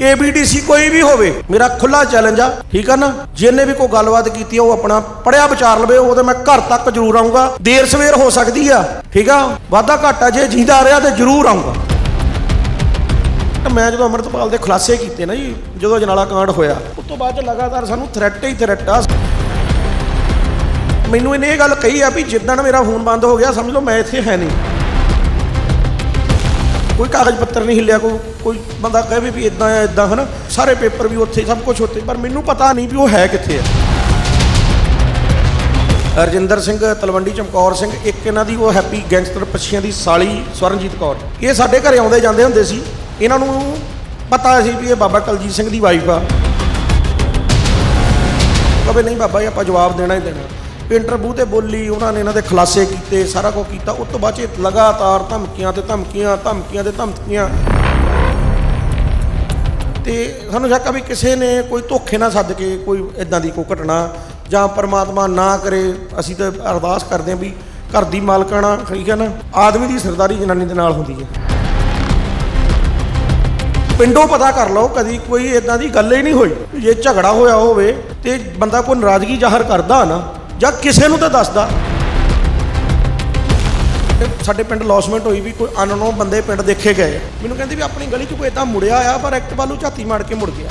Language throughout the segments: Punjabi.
ਏਬੀਡੀਸੀ ਕੋਈ ਵੀ ਹੋਵੇ, ਮੇਰਾ ਖੁੱਲਾ ਚੈਲੰਜ ਆ, ਠੀਕ ਆ ਨਾ? ਜਿਹਨੇ ਵੀ ਕੋਈ ਗੱਲਬਾਤ ਕੀਤੀ ਆ, ਉਹ ਆਪਣਾ ਪੜਿਆ ਵਿਚਾਰ ਲਵੇ ਉਹਦੇ ਮੈਂ ਘਰ ਤੱਕ ਜ਼ਰੂਰ ਆਉਂਗਾ ਦੇਰ ਸਵੇਰ ਹੋ ਸਕਦੀ ਆ, ਠੀਕ ਆ? ਵਾਧਾ ਘਾਟਾ ਜੇ ਜਿੰਦਾ ਰਿਹਾ ਤੇ ਜ਼ਰੂਰ ਆਉਂਗਾ ਮੈਂ ਜਦੋਂ ਅਮਰਤਪਾਲ ਦੇ ਖੁਲਾਸੇ ਕੀਤੇ ਨਾ ਜੀ, ਜਦੋਂ ਜਨਾਲਾ ਕਾਂਡ ਹੋਇਆ, ਉਸ ਤੋਂ ਬਾਅਦ ਲਗਾਤਾਰ ਸਾਨੂੰ ਥ੍ਰੈਟ ਹੀ ਥ੍ਰੈਟ ਆ। ਮੈਨੂੰ ਇਹਨੇ ਇਹ ਗੱਲ ਕਹੀ ਆ ਵੀ ਜਿੱਦਣ ਮੇਰਾ ਫੋਨ ਬੰਦ ਹੋ ਗਿਆ, ਸਮਝ ਲਓ ਮੈਂ ਇੱਥੇ ਹੈ ਨਹੀਂ। ਕੋਈ ਕਾਗਜ਼ ਪੱਤਰ ਨਹੀਂ ਹਿੱਲਿਆ, ਕੋਈ ਕੋਈ ਬੰਦਾ ਕਹੇ ਵੀ ਇਦਾਂ ਆ ਇਦਾਂ ਹਨਾ? ਸਾਰੇ ਪੇਪਰ ਵੀ ਉੱਥੇ ਸਭ ਕੁਝ ਉੱਥੇ, ਪਰ ਮੈਨੂੰ ਪਤਾ ਨਹੀਂ ਵੀ ਉਹ ਹੈ ਕਿੱਥੇ ਆ। ਰਜਿੰਦਰ ਸਿੰਘ, ਤਲਵੰਡੀ ਚਮਕੌਰ ਸਿੰਘ, ਇੱਕ ਇਹਨਾਂ ਦੀ ਉਹ ਹੈਪੀ ਗੈਂਗਸਟਰ ਪੱਛੀਆਂ ਦੀ ਸਾਲੀ, ਸਵਰਨਜੀਤ ਕੌਰ। ਇਹ ਸਾਡੇ ਘਰੇ ਆਉਂਦੇ ਜਾਂਦੇ ਹੁੰਦੇ ਸੀ। ਇਹਨਾਂ ਨੂੰ ਪਤਾ ਸੀ ਵੀ ਇਹ ਬਾਬਾ ਕਲਜੀਤ ਸਿੰਘ ਦੀ ਵਾਈਫ ਆ। ਕਹੇ ਨਹੀਂ ਬਾਬਾ ਜੀ, ਆਪਾਂ ਜਵਾਬ ਦੇਣਾ ਹੀ ਦੇਣਾ। ਇੰਟਰਵਿਊ ਤੇ ਬੋਲੀ, ਉਹਨਾਂ ਨੇ ਇਹਨਾਂ ਦੇ ਖੁਲਾਸੇ ਕੀਤੇ, ਸਾਰਾ ਕੁਝ ਕੀਤਾ। ਉਸ ਤੋਂ ਬਾਅਦ 'ਚ ਇਹ ਲਗਾਤਾਰ ਧਮਕੀਆਂ ਤੇ ਧਮਕੀਆਂ ਧਮਕੀਆਂ ਤੇ ਧਮਕੀਆਂ। ਤੇ ਸਾਨੂੰ ਸ਼ੱਕ ਆ ਵੀ ਕਿਸੇ ਨੇ ਕੋਈ ਧੋਖੇ ਨਾਲ ਸੱਦ ਕੇ ਕੋਈ ਇਦਾਂ ਦੀ ਕੋਈ ਘਟਨਾ ਜਾਂ ਪਰਮਾਤਮਾ ਨਾ ਕਰੇ। ਅਸੀਂ ਤਾਂ ਅਰਦਾਸ ਕਰਦੇ ਹਾਂ ਵੀ ਘਰ ਦੀ ਮਾਲਕਾਣਾ ਠੀਕ ਹੈ ਨਾ? ਆਦਮੀ ਦੀ ਸਰਦਾਰੀ ਜਨਾਨੀ ਦੇ ਨਾਲ ਹੁੰਦੀ ਹੈ। ਪਿੰਡੋਂ ਪਤਾ ਕਰ ਲਓ, ਕਦੀ ਕੋਈ ਇਦਾਂ ਦੀ ਗੱਲ ਹੀ ਨਹੀਂ ਹੋਈ। ਜੇ ਝਗੜਾ ਹੋਇਆ ਹੋਵੇ ਤੇ ਬੰਦਾ ਕੋਈ ਨਾਰਾਜ਼ਗੀ ਜ਼ਾਹਰ ਕਰਦਾ ਨਾ ਜਾਂ ਕਿਸੇ ਨੂੰ ਤਾਂ ਦੱਸਦਾ। ਸਾਡੇ ਪਿੰਡ ਲੌਸਮੈਂਟ ਹੋਈ ਵੀ ਕੋਈ ਅਨਨੋ ਬੰਦੇ ਪਿੰਡ ਦੇਖੇ ਗਏ। ਮੈਨੂੰ ਕਹਿੰਦੇ ਵੀ ਆਪਣੀ ਗਲੀ 'ਚ ਕੋਈ ਇਦਾਂ ਮੁੜਿਆ ਆ ਪਰ ਐਕਟ ਵੱਲੋਂ ਝਾਤੀ ਮਾਰ ਕੇ ਮੁੜ ਗਿਆ।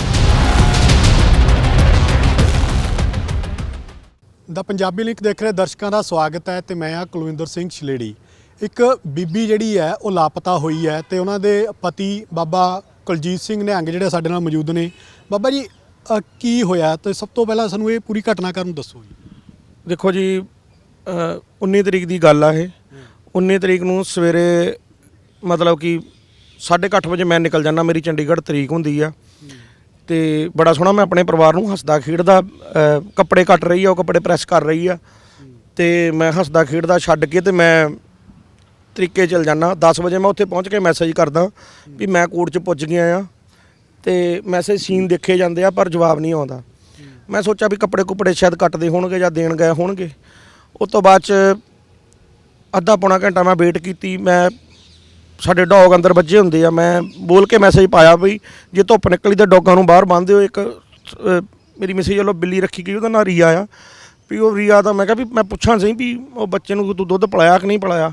ਦਾ ਪੰਜਾਬੀ ਲਿੰਕ ਦੇਖ ਰਹੇ ਦਰਸ਼ਕਾਂ ਦਾ ਸਵਾਗਤ ਹੈ ਤੇ ਮੈਂ ਆ ਕੁਲਵਿੰਦਰ ਸਿੰਘ ਛਲੇੜੀ। ਇੱਕ ਬੀਬੀ ਜਿਹੜੀ ਹੈ, ਉਹ ਲਾਪਤਾ ਹੋਈ ਹੈ ਤੇ ਉਹਨਾਂ ਦੇ ਪਤੀ ਬਾਬਾ ਕੁਲਜੀਤ ਸਿੰਘ ਨਿਹੰਗ ਜਿਹੜੇ ਸਾਡੇ ਨਾਲ ਮੌਜੂਦ ਨੇ। ਬਾਬਾ ਜੀ ਕੀ ਹੋਇਆ? ਤੇ ਸਭ ਤੋਂ ਪਹਿਲਾਂ ਸਾਨੂੰ ਇਹ ਪੂਰੀ ਘਟਨਾ ਕਰਨ ਦੱਸੋ ਜੀ। ਦੇਖੋ ਜੀ ਅ, 19 ਤਰੀਕ ਦੀ ਗੱਲ ਆ ਇਹ। 19 ਤਰੀਕ ਨੂੰ ਸਵੇਰੇ ਮਤਲਬ ਕਿ 8:30 ਵਜੇ ਮੈਂ ਨਿਕਲ ਜਾਂਦਾ ਮੇਰੀ ਚੰਡੀਗੜ੍ਹ ਤਰੀਕ ਹੁੰਦੀ ਆ। ਤੇ ਬੜਾ ਸੋਹਣਾ ਮੈਂ ਆਪਣੇ ਪਰਿਵਾਰ ਨੂੰ ਹੱਸਦਾ ਖੇਡਦਾ ਕੱਪੜੇ ਕੱਟ ਰਹੀ ਆ ਉਹ ਕੱਪੜੇ ਪ੍ਰੈਸ ਕਰ ਰਹੀ ਆ। ਤੇ ਮੈਂ ਹੱਸਦਾ ਖੇਡਦਾ ਛੱਡ ਕੇ ਤੇ ਮੈਂ ਤਰੀਕੇ ਚਲ ਜਾਣਾ 10 ਵਜੇ ਮੈਂ ਉੱਥੇ ਪਹੁੰਚ ਕੇ ਮੈਸੇਜ ਕਰਦਾ ਵੀ ਮੈਂ ਕੋਰਟ 'ਚ ਪੁੱਜ ਗਿਆ ਆ। ਤੇ ਮੈਸੇਜ ਸੀਨ ਦੇਖੇ ਜਾਂਦੇ ਆ ਪਰ ਜਵਾਬ ਨਹੀਂ ਆਉਂਦਾ। ਮੈਂ ਸੋਚਿਆ ਵੀ ਕੱਪੜੇ ਕੁਪੜੇ ਸ਼ਾਇਦ ਕੱਟਦੇ ਹੋਣਗੇ ਜਾਂ ਦੇਣ ਗਏ ਹੋਣਗੇ। ਉਸ ਤੋਂ ਬਾਅਦ ਚ ਅੱਧਾ ਪੌਣਾ ਘੰਟਾ ਮੈਂ ਵੇਟ ਕੀਤੀ ਮੈਂ ਸਾਡੇ ਡੌਗ ਅੰਦਰ ਵੱਜੇ ਹੁੰਦੇ ਆ ਮੈਂ ਬੋਲ ਕੇ ਮੈਸੇਜ ਪਾਇਆ ਵੀ ਜੇ ਧੁੱਪ ਨਿਕਲੀ ਤਾਂ ਡੌਗਾਂ ਨੂੰ ਬਾਹਰ ਬੰਨ੍ਹ ਦਿਓ ਇੱਕ ਅਹ, ਮੇਰੀ ਮੈਸੇਜ ਵੱਲੋਂ ਬਿੱਲੀ ਰੱਖੀ ਗਈ ਉਹਦਾ ਨਾਂ ਰੀਆ ਆ। ਵੀ ਉਹ ਰੀਆ ਦਾ ਮੈਂ ਕਿਹਾ ਵੀ ਮੈਂ ਪੁੱਛਾਂ ਸਹੀ ਵੀ ਉਹ ਬੱਚੇ ਨੂੰ ਤੂੰ ਦੁੱਧ ਪਿਲਾਇਆ ਕਿ ਨਹੀਂ ਪਿਲਾਇਆ?